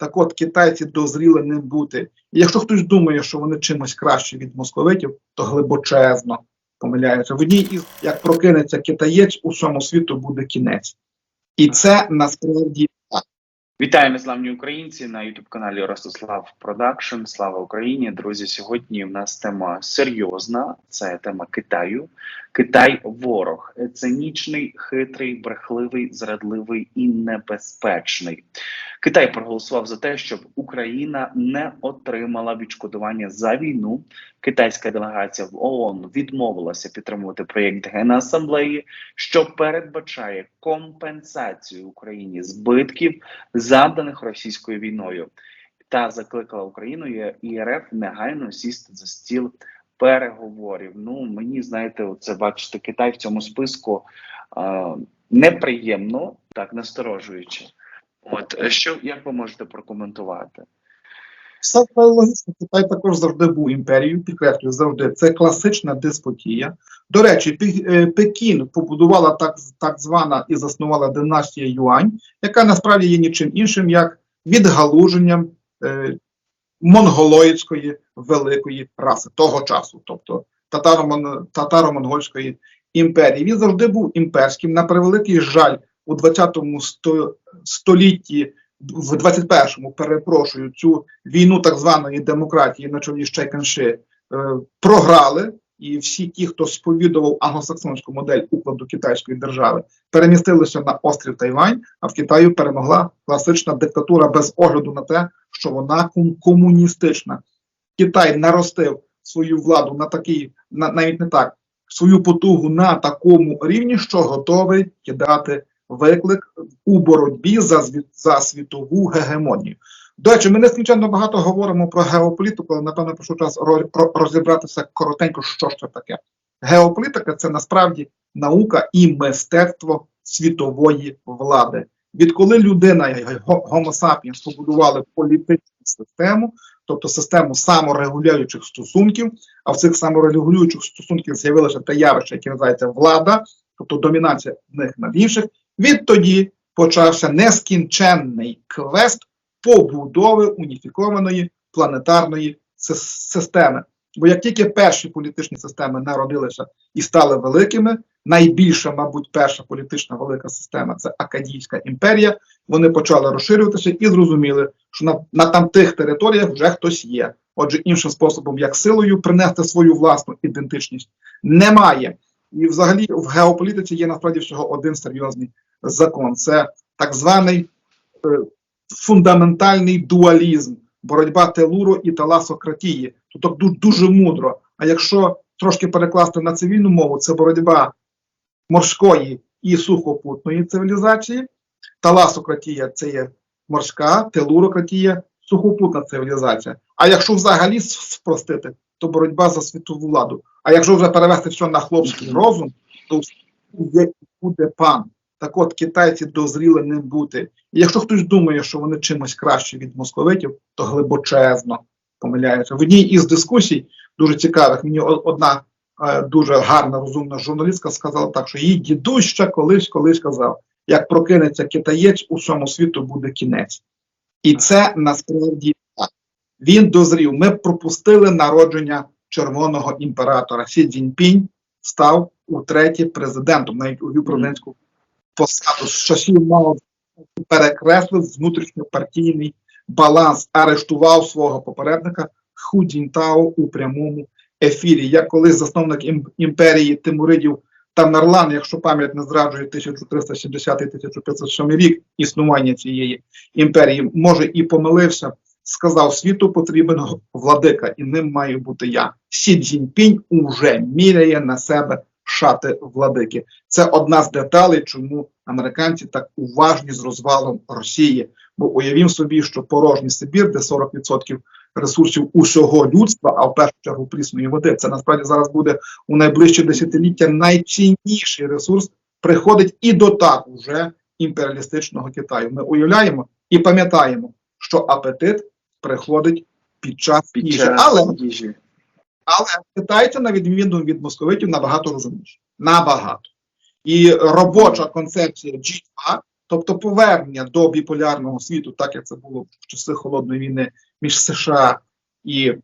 Так от китайці дозріли ним бути. І якщо хтось думає, що вони чимось краще від московитів, то глибочезно помиляються. В одній із як прокинеться китаєць, усьому світу буде кінець. І це насправді Вітаємо славні українці на youtube каналі Ростислав Продакшн. Слава Україні! Друзі, сьогодні в нас тема серйозна. Це тема Китаю. Китай ворог, цинічний, хитрий, брехливий, зрадливий і небезпечний. Китай проголосував за те, щоб Україна не отримала відшкодування за війну. Китайська делегація в ООН відмовилася підтримувати проєкт Генасамблеї, що передбачає компенсацію Україні збитків завданих російською війною, та закликала Україну і РФ негайно сісти за стіл переговорів. Ну мені знаєте, це бачите, Китай в цьому списку е, неприємно, так насторожуючи. От е, що як ви можете прокоментувати? все логічно. Китай також завжди був імперією, підкреслюю завжди. Це класична деспотія. До речі, е, Пекін побудувала так, так звана і заснувала династія Юань, яка насправді є нічим іншим, як відгалуженням е, монголоїдської великої раси того часу, тобто татаро-мон- татаро-монгольської імперії. Він завжди був імперським. На превеликий жаль, у 20 сто- столітті, в 21-му, перепрошую, цю війну так званої демократії на чолі з Чайканши е, програли. І всі ті, хто сповідував англосаксонську модель укладу китайської держави, перемістилися на острів Тайвань, а в Китаю перемогла класична диктатура без огляду на те, що вона комуністична. Китай наростив свою владу на такий, на навіть не так, свою потугу на такому рівні, що готовий кидати виклик у боротьбі за, за світову гегемонію. До речі, ми нескінченно багато говоримо про геополітику, але напевно прийшов час ро- ро- розібратися коротенько, що ж це таке. Геополітика це насправді наука і мистецтво світової влади. Відколи людина, го- Homo побудували політичну систему, тобто систему саморегулюючих стосунків, а в цих саморегулюючих стосунків з'явилося те явище, яке називається влада, тобто домінація одних над інших. Відтоді почався нескінченний квест побудови уніфікованої планетарної системи. Бо як тільки перші політичні системи народилися і стали великими, найбільша, мабуть, перша політична велика система це Акадійська імперія. Вони почали розширюватися і зрозуміли, що на, на там територіях вже хтось є. Отже, іншим способом, як силою принести свою власну ідентичність, немає. І взагалі в геополітиці є насправді всього один серйозний закон: це так званий е, фундаментальний дуалізм, боротьба телуру і таласократії. Тобто ду- дуже мудро. А якщо трошки перекласти на цивільну мову, це боротьба морської і сухопутної цивілізації. Таласократія це є морська, телурократія, сухопутна цивілізація. А якщо взагалі спростити, то боротьба за світову владу. А якщо вже перевести все на хлопський розум, то буде пан. Так от китайці дозріли ним бути. І якщо хтось думає, що вони чимось краще від московитів, то глибочезно помиляються. В одній із дискусій, дуже цікавих, мені одна е, дуже гарна, розумна журналістка сказала так, що її дідусь колись колись казав, як прокинеться китаєць, усьому світу буде кінець. І це насправді так. Він дозрів. Ми пропустили народження червоного імператора. Сі Цзіньпінь став утретє президентом, навіть увів президентську посаду з часів Цзедуна, перекреслив внутрішньопартійний баланс, арештував свого попередника Ху Цзіньтао у прямому ефірі. Я колись засновник ім- імперії Тимуридів Тамерлан, якщо пам'ять не зраджує 1370-1507 рік існування цієї імперії, може і помилився. Сказав, світу потрібен владика, і ним маю бути я. Сі Цзіньпінь уже міряє на себе шати владики. Це одна з деталей, чому американці так уважні з розвалом Росії. Бо уявім собі, що порожній Сибір, де 40% ресурсів усього людства, а в першу чергу прісної води, це насправді зараз буде у найближчі десятиліття найцінніший ресурс, приходить і до так уже імперіалістичного Китаю. Ми уявляємо і пам'ятаємо, що апетит приходить під час Під їжі. час Але їжі. Але китайці, на відміну від московитів, набагато розумніші. Набагато. І робоча концепція G2, тобто повернення до біполярного світу, так як це було в часи холодної війни між США і,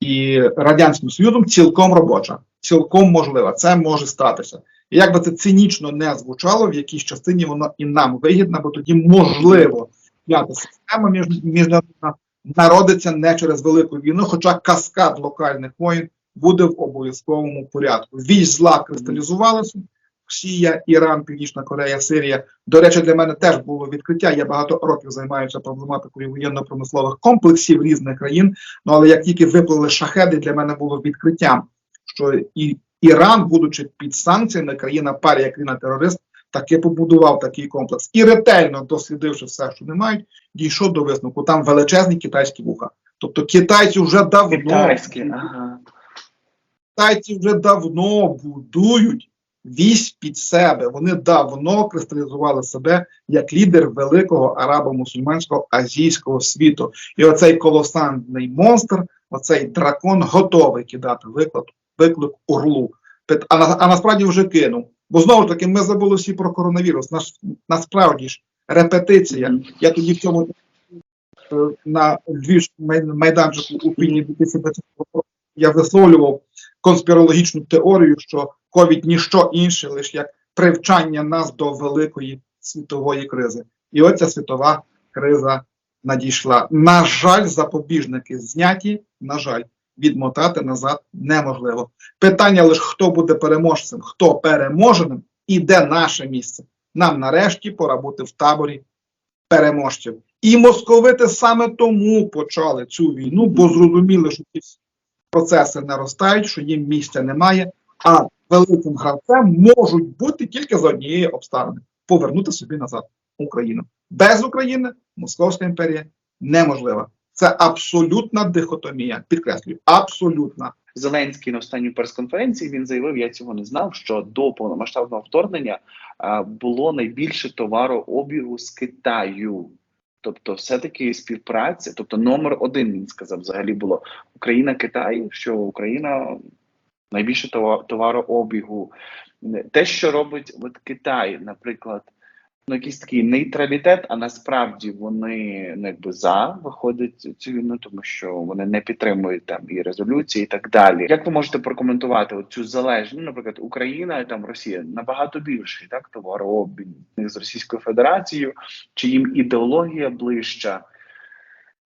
і Радянським Союзом, цілком робоча, цілком можлива. Це може статися. І як би це цинічно не звучало, в якійсь частині воно і нам вигідно, бо тоді можливо п'ята система між, міжнародна народиться не через велику війну, хоча каскад локальних воїн буде в обов'язковому порядку. Вісь зла кристалізувалася. Росія, Іран, Північна Корея, Сирія. До речі, для мене теж було відкриття. Я багато років займаюся проблематикою воєнно-промислових комплексів різних країн. Ну але як тільки виплили шахеди, для мене було відкриттям, що і Іран, будучи під санкціями, країна парія, країна терорист, таки побудував такий комплекс і ретельно дослідивши все, що не мають, дійшов до висновку. Там величезні китайські вуха. Тобто китайці вже давно Китайські, ага. китайці вже давно будують вісь під себе. Вони давно кристалізували себе як лідер великого арабо-мусульманського азійського світу. І оцей колосальний монстр, оцей дракон, готовий кидати виклик, виклик орлу. А, на- а насправді вже кинув. Бо знову ж таки, ми забули всі про коронавірус. Наш, насправді ж репетиція. Я тоді в цьому е, на Львівському майданчику у квітні 2020 року я висловлював конспірологічну теорію, що ковід ніщо інше, лише як привчання нас до великої світової кризи. І оця світова криза надійшла. На жаль, запобіжники зняті. На жаль, відмотати назад неможливо. Питання лише хто буде переможцем, хто переможеним і де наше місце. Нам нарешті пора бути в таборі переможців. І московити саме тому почали цю війну, бо зрозуміли, що ці процеси наростають, що їм місця немає, а великим гравцем можуть бути тільки за однієї обставини повернути собі назад Україну. Без України Московська імперія неможлива. Це абсолютна дихотомія. Підкреслюю, абсолютна. Зеленський на останній прес-конференції він заявив, я цього не знав, що до повномасштабного вторгнення було найбільше товарообігу з Китаю. Тобто, все-таки співпраця, тобто номер один він сказав, взагалі було Україна Китай, що Україна найбільше това- товарообігу. Те, що робить от Китай, наприклад, ну якийсь такий нейтралітет, а насправді вони ну, якби за виходить цю війну, тому що вони не підтримують там і резолюції, і так далі. Як ви можете прокоментувати цю залежність? Ну, наприклад, Україна і там Росія набагато більший, так товарообмін з Російською Федерацією, чи їм ідеологія ближча?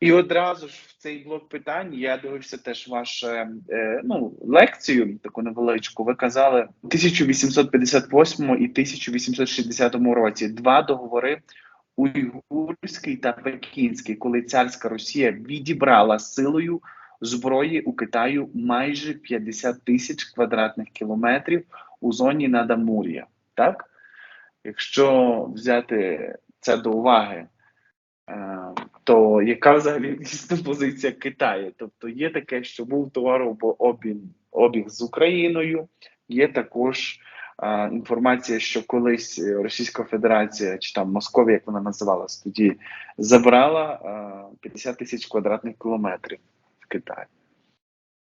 І одразу ж в цей блок питань я дивився теж вашу е, ну, лекцію, таку невеличку. Ви казали у 1858 і 1860 році два договори уйгурський та пекінський, коли царська Росія відібрала силою зброї у Китаю майже 50 тисяч квадратних кілометрів у зоні Надамур'я. Так? Якщо взяти це до уваги, то яка взагалі дійсно позиція Китаю? Тобто є таке, що був товарообіг обіг з Україною, є також е, інформація, що колись Російська Федерація чи там Московія, як вона називалась тоді, забрала е, 50 тисяч квадратних кілометрів в Китаї.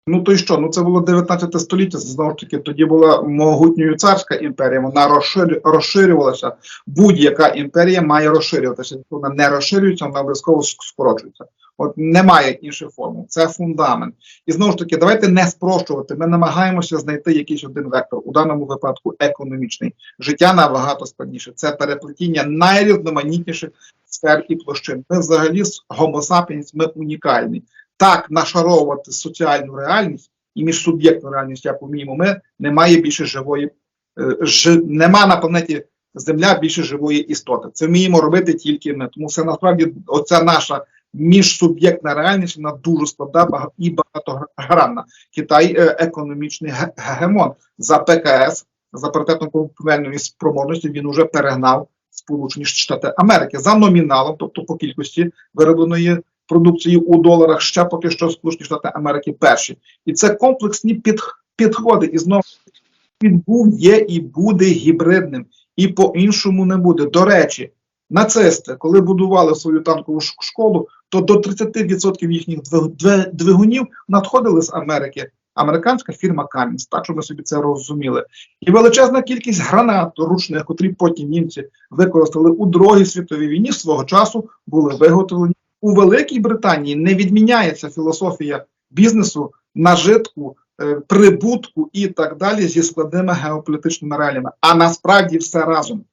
Ну то й що? Ну це було 19 століття. Знову ж таки, тоді була могутньою царська імперія. Вона розширю, розширювалася. Будь-яка імперія має розширюватися. Якщо вона не розширюється, вона обов'язково скорочується. От немає інших формул. Це фундамент. І знову ж таки, давайте не спрощувати. Ми намагаємося знайти якийсь один вектор, у даному випадку економічний. Життя набагато складніше. Це переплетіння найрізноманітніших сфер і площин. Ми взагалі з Homo ми унікальні. Так нашаровувати соціальну реальність і міжсуб'єктну реальність, як уміємо, ми немає більше живої, е, ж, нема на планеті Земля більше живої істоти. Це вміємо робити тільки ми. Тому це насправді оця наша міжсуб'єктна реальність вона дуже складна і багатогранна. Китай е, економічний ге- гегемон за ПКС, за паритетно купівельної спроможності він уже перегнав Сполучені Штати Америки за номіналом, тобто по кількості виробленої продукції у доларах ще поки що Сполучені Штати Америки перші. І це комплексні під, підходи. І знову він був, є і буде гібридним, і по-іншому не буде. До речі, нацисти, коли будували свою танкову школу, то до 30% їхніх двигунів надходили з Америки. американська фірма Cummins, так щоб ви собі це розуміли. І величезна кількість гранат ручних, котрі потім німці використали у Другій світовій війні свого часу, були виготовлені у Великій Британії. Не відміняється філософія бізнесу, нажитку, е, прибутку і так далі зі складними геополітичними реаліями. А насправді все разом.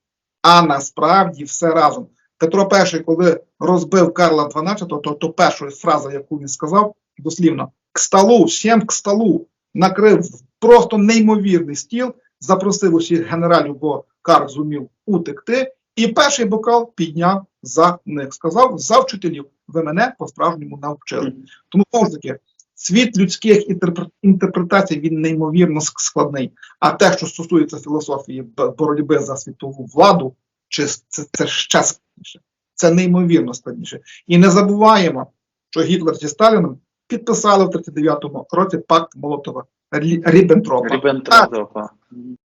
А насправді все разом. Петро І, коли розбив Карла XII, то, то перша фраза, яку він сказав, дослівно к столу, всім к столу, накрив просто неймовірний стіл, запросив усіх генералів, бо Карл зумів утекти, і перший бокал підняв за них. Сказав за вчителів. Ви мене по-справжньому навчили. Тому знову ж таки, світ людських інтерпре- інтерпретацій він неймовірно складний. А те, що стосується філософії боротьби за світову владу, чи це, це ще складніше. Це неймовірно складніше. І не забуваємо, що Гітлер зі Сталіном підписали в 39-му році пакт Молотова Ріббентропа. Ріббентропа.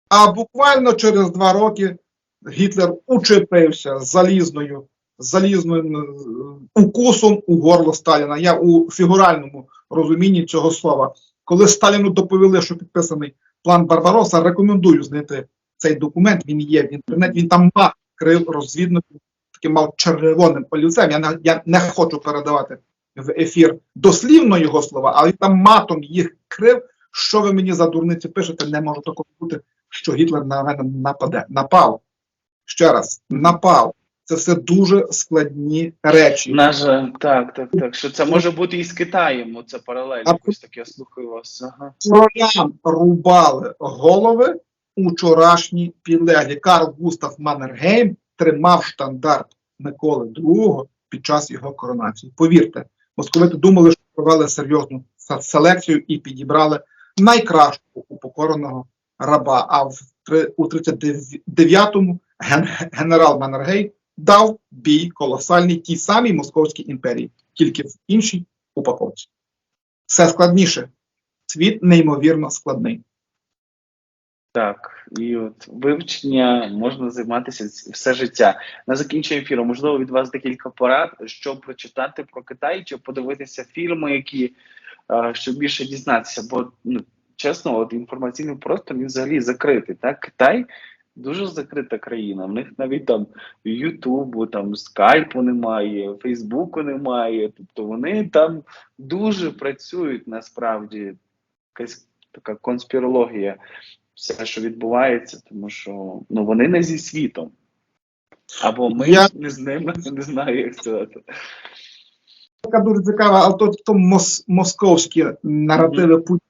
А буквально через два роки Гітлер учепився залізною, залізним е, укусом у горло Сталіна. Я у фігуральному розумінні цього слова. Коли Сталіну доповіли, що підписаний план Барбароса, рекомендую знайти цей документ. Він є в інтернеті. Він там мав крив розвідник, таким мав червоним олівцем. Я не, я не хочу передавати в ефір дослівно його слова, але там матом їх крив. Що ви мені за дурниці пишете? Не може такого бути, що Гітлер на мене нападе. Напав. Ще раз, напав. Це все дуже складні речі. На жаль, так, так, так. Що це може бути і з Китаєм, оце паралель. А Якось так я слухаю вас. Ага. Рубали голови учорашні підлеглі. Карл Густав Маннергейм тримав штандарт Миколи II під час його коронації. Повірте, московити думали, що провели серйозну селекцію і підібрали найкращого упокореного раба. А в у 39-му ген- генерал Маннергейм дав бій колосальний тій самій Московській імперії, тільки в іншій упаковці. Все складніше. Світ неймовірно складний. Так, і от вивчення можна займатися все життя. На закінчення ефіру, можливо, від вас декілька порад, що прочитати про Китай, чи подивитися фільми, які е, щоб більше дізнатися. Бо ну чесно, от інформаційний простор він взагалі закритий. Так, Китай дуже закрита країна. В них навіть там Ютубу, там скайпу немає, Фейсбуку немає. Тобто вони там дуже працюють насправді. Якась така конспірологія все, що відбувається, тому що ну вони не зі світом. Або ми Я- не з ними, не знаю, як сказати. Така дуже цікава, але то, то мос, московські наративи Путін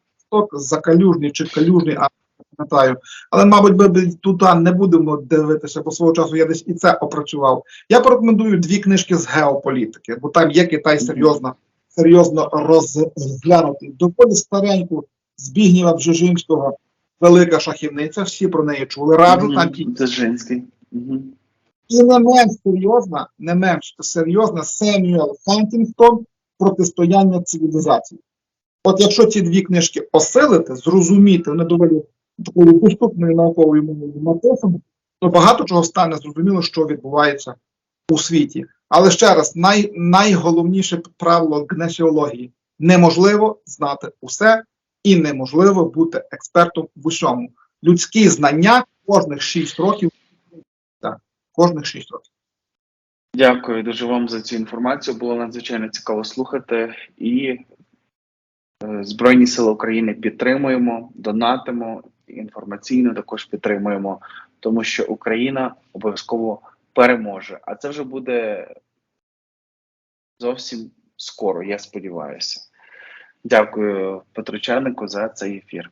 закалюжний чи калюжний, а пам'ятаю. Але, мабуть, ми туди не будемо дивитися, бо свого часу я десь і це опрацював. Я порекомендую дві книжки з геополітики, бо там є Китай серйозно, серйозно розглянутий. Доволі стареньку Збігнєва Бжежинського велика шахівниця. Всі про неї чули. Раджу там ті Це женський. Угу. і не менш серйозна, не менш серйозна Семюел Хантінгтон протистояння цивілізації. От якщо ці дві книжки осилити, зрозуміти, вони доволі такою доступною науковою мовою написані, то багато чого стане зрозуміло, що відбувається у світі. Але ще раз, най, найголовніше правило гнесіології неможливо знати усе і неможливо бути експертом в усьому. Людські знання кожних 6 років кожних 6 років. Дякую дуже вам за цю інформацію. Було надзвичайно цікаво слухати. І Збройні Сили України підтримуємо, донатимо, інформаційно також підтримуємо, тому що Україна обов'язково переможе. А це вже буде зовсім скоро, я сподіваюся. Дякую Петрочанику за цей ефір.